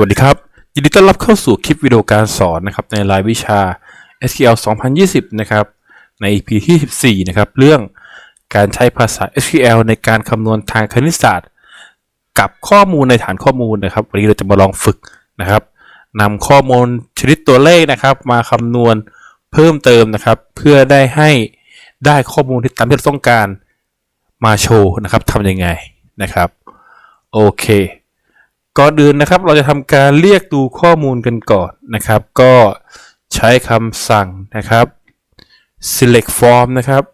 วัสดีครับ ยินดีต้อนรับเข้าสู่คลิปวิดีโอการสอนนะครับในรายวิชา SQL 2020 นะครับ ใน EP ที่ 14 นะครับ เรื่องการใช้ภาษา SQL ในการคำนวณทางคณิตศาสตร์ กับข้อมูลในฐานข้อมูลนะครับ วันนี้เราจะมาลองฝึกนะครับนำข้อมูลชนิดตัวเลขนะครับ มาคำนวณเพิ่มเติมนะครับ เพื่อได้ให้ได้ข้อมูลที่ตามที่เราต้องการมาโชว์นะครับทำยังไงนะครับ โอเค ก่อนอื่นนะครับเราจะทำการเรียกดูข้อมูลกันก่อนนะครับ ก็ใช้คำสั่งนะครับ select form นะครับ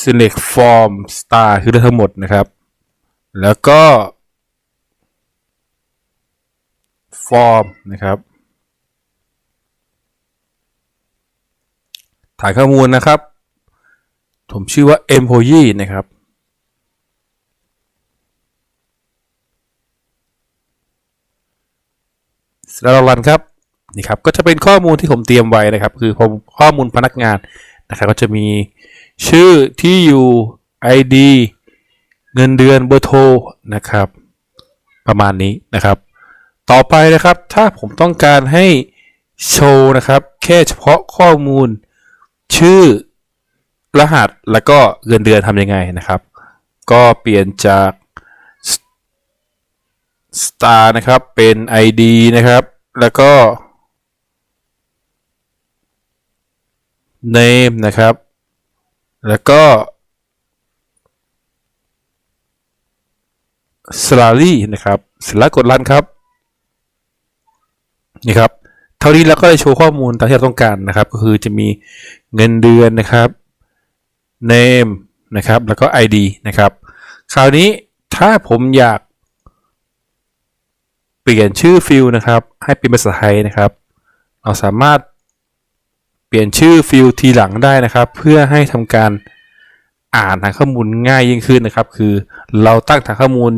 select form star คือได้ทั้งหมดนะครับ แล้วก็ form นะครับ ฐานข้อมูลนะครับ ผมชื่อว่า employee นะครับแล้วเรารันครับนี่ครับก็จะเป็นข้อมูลที่ผมเตรียมไว้นะครับ คือผมข้อมูลพนักงานนะครับก็จะมีชื่อที่อยู่ ID เงินเดือนเบอร์โทรนะครับ ประมาณนี้นะครับ ต่อไปนะครับ ถ้าผมต้องการให้โชว์นะครับ แค่เฉพาะข้อมูล ชื่อ รหัสแล้วก็เงินเดือนทำยังไงนะครับ ก็เปลี่ยนจาก star นะครับ เป็น id นะครับ แล้วก็ name นะครับ แล้วก็ salary นะครับ เสร็จแล้วกดรันครับ นี่ครับเท่านี้เราก็ได้โชว์ข้อมูลตามที่เราต้องการนะครับ ก็คือจะมีเงินเดือนนะครับ name นะครับ แล้วก็ id นะครับ คราวนี้ถ้าผมอยาก เปลี่ยนชื่อฟิลนะครับ ให้เป็นภาษาไทยนะครับ เราสามารถเปลี่ยนชื่อฟิลทีหลังได้นะครับ เพื่อให้ทำการอ่านทางข้อมูลง่ายยิ่งขึ้นนะครับ คือเราตั้งทางข้อมูล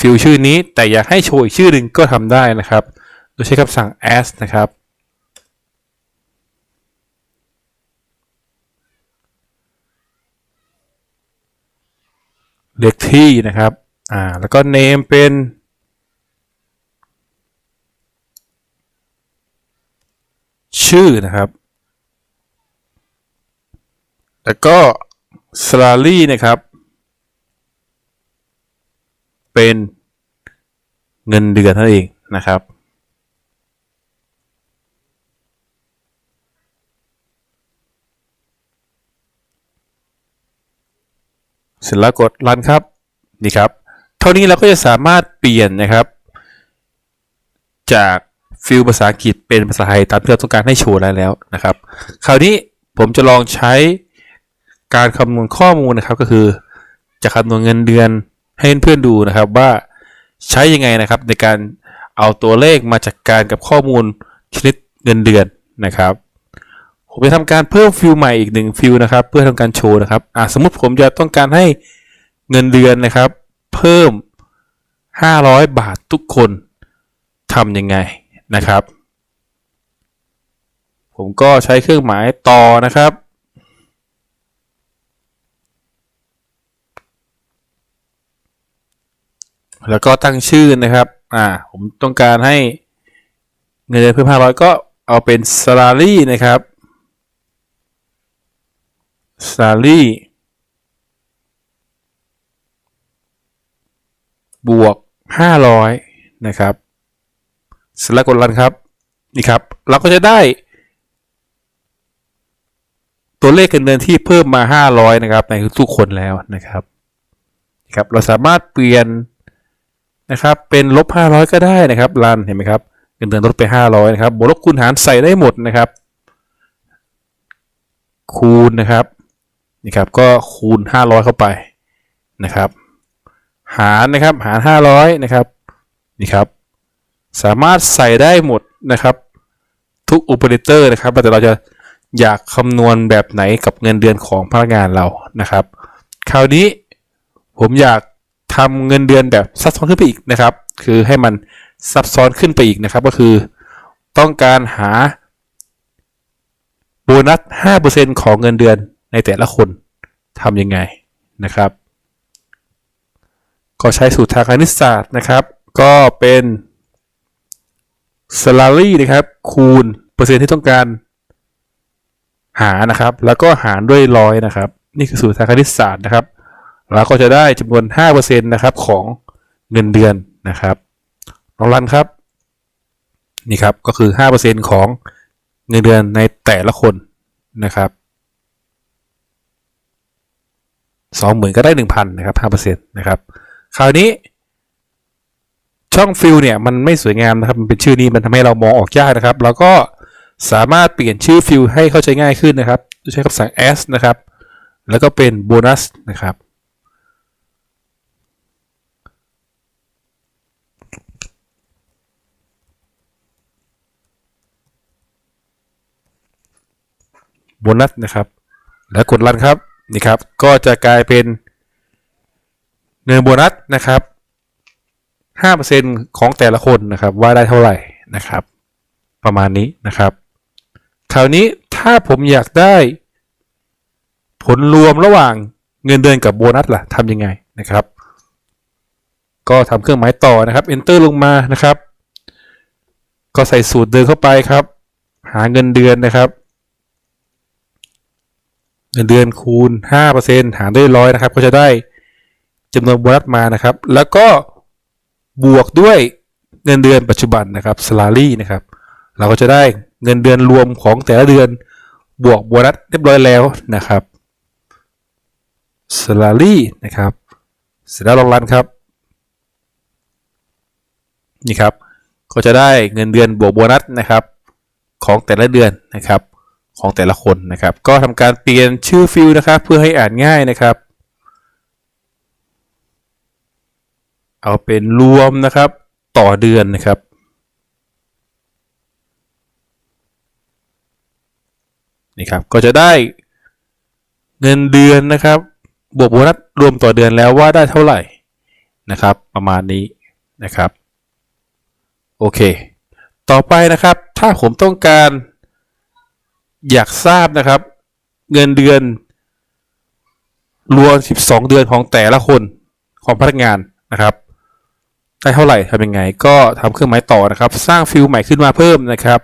ฟิลชื่อนี้แต่อยากให้โชว์อีกชื่อหนึ่งก็ทำได้นะครับ โดยใช้คำสั่ง as นะครับเลขที่นะครับ อ่า แล้วก็ name เป็น ชื่อนะครับ แล้วก็ salary นะครับ เป็นเงินเดือนนั่นเองนะครับ เสร็จแล้วกดรันครับนี่ครับ เท่านี้เราก็จะสามารถเปลี่ยนนะครับ จากฟิลภาษาอังกฤษเป็นภาษาไทยตามที่เราต้องการให้โชว์ได้แล้วนะครับ คราวนี้ผมจะลองใช้การคำนวณข้อมูลนะครับก็คือ จะคำนวณเงินเดือนให้เพื่อนๆดูนะครับว่าใช้ยังไงนะครับในการเอาตัวเลขมาจัดการกับข้อมูลชนิดเงินเดือนนะครับ ผมจะทำการเพิ่มฟิลใหม่อีกหนึ่งฟิลนะครับ เพื่อทำการโชว์นะครับอ่าสมมติผมจะต้องการให้เงินเดือนนะครับ เพิ่ม 500 บาททุกคนทำยังไงนะครับ ผมก็ใช้เครื่องหมายต่อนะครับ แล้วก็ตั้งชื่อนะครับอ่าผมต้องการให้เงินเดือนเพิ่ม500 ก็เอาเป็น salary นะครับ salary บวก 500 นะครับเสร็จแล้วกดรันครับ นี่ครับ เราก็จะได้ ตัวเลขเงินเดือนที่เพิ่มมา 500 นะครับ ในทุกคนแล้วนะครับครับ เราสามารถเปลี่ยนนะครับ เป็นลบ 500 ก็ได้นะครับ รัน เห็นไหมครับ เงินเดือนลดไป 500 นะครับ บวกลบคูณหารใส่ได้หมดนะครับ คูณนะครับ นี่ครับก็คูณ 500 เข้าไปนะครับ หารนะครับหาร 500 นะครับนี่ครับ สามารถใส่ได้หมดนะครับ ทุกอเปอเรเตอร์นะครับแต่เราจะอยากคำนวณแบบไหนกับเงินเดือนของพนักงานเรานะครับ คราวนี้ผมอยากทำเงินเดือนแบบซับซ้อนขึ้นไปอีกนะครับ คือให้มันซับซ้อนขึ้นไปอีกนะครับ ก็คือต้องการหาโบนัส 5%ของเงินเดือน ในแต่ละคนทำยังไงนะครับ ก็ใช้สูตรทางคณิตศาสตร์นะครับ ก็เป็น salary นะครับ คูณเปอร์เซ็นต์ที่ต้องการหานะครับ แล้วก็หารด้วยร้อยนะครับ นี่คือสูตรทางคณิตศาสตร์นะครับ แล้วก็จะได้จำนวน 5%นะครับของเงินเดือนนะครับลองรันครับนี่ครับก็คือ 5%ของเงินเดือนในแต่ละคนนะครับ สองหมื่นก็ได้หนึ่งพันนะครับห้าเปอร์เซ็นต์นะครับคราวนี้ช่องฟิลเนี่ยมันไม่สวยงามนะครับมันเป็นชื่อนี้มันทำให้เรามองออกยากนะครับเราก็สามารถเปลี่ยนชื่อฟิลให้เข้าใจง่ายขึ้นนะครับโดยใช้คำสั่ง s นะครับ แล้วก็เป็นโบนัสนะครับโบนัสนะครับ แล้วกดรันครับ นี่ครับ ก็จะกลายเป็นเงินโบนัสนะครับ 5%ของแต่ละคนนะครับว่าได้เท่าไหร่นะครับ ประมาณนี้นะครับ คราวนี้ถ้าผมอยากได้ผลรวมระหว่างเงินเดือนกับโบนัสล่ะทำยังไงนะครับ ก็ทำเครื่องหมายต่อนะครับ enter ลงมานะครับ ก็ใส่สูตรเดินเข้าไปครับ หาเงินเดือนนะครับ เงินเดือนคูณ5%หารด้วยร้อยนะครับ ก็จะได้จำนวนโบนัสมานะครับ แล้วก็บวกด้วยเงินเดือนปัจจุบันนะครับ salary นะครับ เราก็จะได้เงินเดือนรวมของแต่ละเดือนบวกโบนัสเรียบร้อยแล้วนะครับ salary นะครับ เสร็จแล้วลองรันครับ นี่ครับ ก็จะได้เงินเดือนบวกโบนัสนะครับ ของแต่ละเดือนนะครับ ของแต่ละคนนะครับ ก็ทำการเปลี่ยนชื่อฟิลนะครับ เพื่อให้อ่านง่ายนะครับ เอาเป็นรวมนะครับต่อเดือนนะครับนี่ครับก็จะได้เงินเดือนนะครับ บวกโบนัสรวมต่อเดือนแล้วว่าได้เท่าไหร่นะครับ ประมาณนี้นะครับ โอเค ต่อไปนะครับ ถ้าผมต้องการ อยากทราบนะครับ เงินเดือน รวม 12 เดือนของแต่ละคนของพนักงานนะครับ ได้เท่าไหร่ทำยังไง ก็ทำเครื่องหมายต่อนะครับ สร้างฟิลใหม่ขึ้นมาเพิ่มนะครับ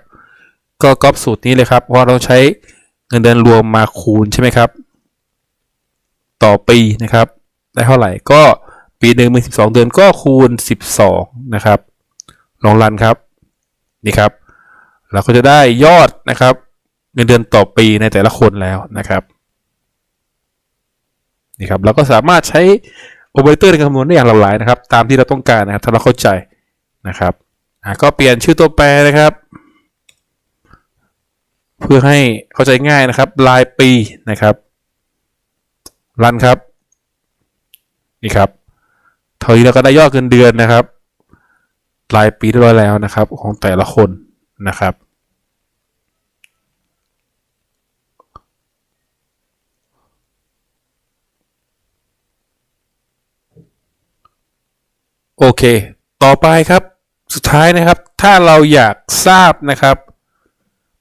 ก็ก๊อปสูตรนี้เลยครับเพราะเราใช้เงินเดือนรวมมาคูณใช่ไหมครับ ต่อปีนะครับ ได้เท่าไหร่ก็ปีหนึ่งมี12เดือนก็คูณ12นะครับ ลองรันครับ นี่ครับ เราก็จะได้ยอดนะครับ เงินเดือนต่อปีในแต่ละคนแล้วนะครับนี่ครับเราก็สามารถใช้โอเปอเรเตอร์ในการคำนวณได้อย่างหลากหลายนะครับ ตามที่เราต้องการนะครับถ้าเราเข้าใจนะครับอ่าก็เปลี่ยนชื่อตัวแปรนะครับ เพื่อให้เข้าใจง่ายนะครับรายปีนะครับรันครับนี่ครับเท่านี้เราก็ได้ยอดเงินเดือนนะครับรายปีเรียบร้อยแล้วนะครับ ของแต่ละคนนะครับ โอเค ต่อไปครับ สุดท้ายนะครับ ถ้าเราอยากทราบนะครับ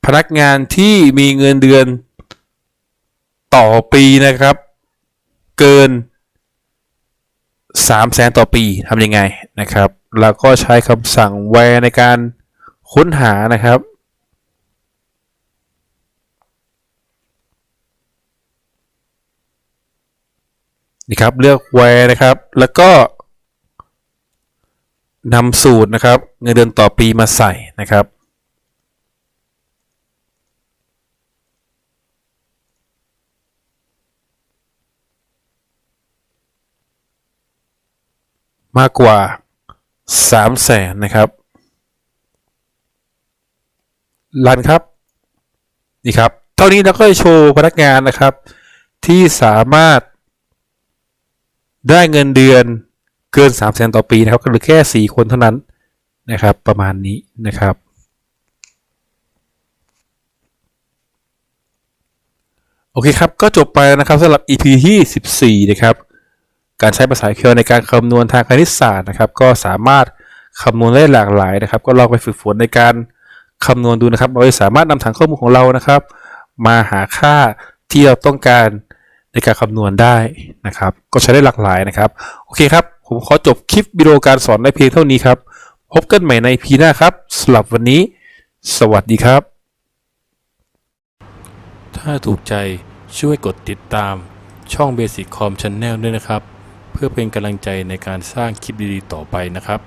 พนักงานที่มีเงินเดือนต่อปีนะครับ เกิน3 0 0แสนต่อปีทำยังไงนะครับ แล้วก็ใช้คำสั่ง where ในการค้นหานะครับ นี่ครับเลือก where นะครับ แล้วก็ นำสูตรนะครับ เงินเดือนต่อปีมาใส่นะครับ มากกว่า3 0 0แสนนะครับรันครับ นี่ครับ เท่านี้เราก็จะโชว์พนักงานนะครับ ที่สามารถได้เงินเดือน เกิน3 0 0แสนต่อปีนะครับก็เหลือแค่ 4 คนเท่านั้นนะครับ ประมาณนี้นะครับ โอเคครับ ก็จบไปแล้วนะครับสำหรับ EP ที่ 14 นะครับ การใช้ภาษา SQL ในการคำนวณทางคณิตศาสตร์นะครับ ก็สามารถคำนวณได้หลากหลายนะครับ ก็ลองไปฝึกฝนในการคำนวณดูนะครับเราจะสามารถนำฐานข้อมูลของเรานะครับ มาหาค่าที่เราต้องการในการคำนวณได้นะครับ ก็ใช้ได้หลากหลายนะครับ โอเคครับ ผมขอจบคลิปวิดีโอการสอนในเพียงเท่านี้ครับ พบกันใหม่ในพีหน้าครับสำหรับวันนี้ สวัสดีครับ ถ้าถูกใจช่วยกดติดตามช่อง Basic Com Channel ด้วยนะครับ เพื่อเป็นกำลังใจในการสร้างคลิปดีๆต่อไปนะครับ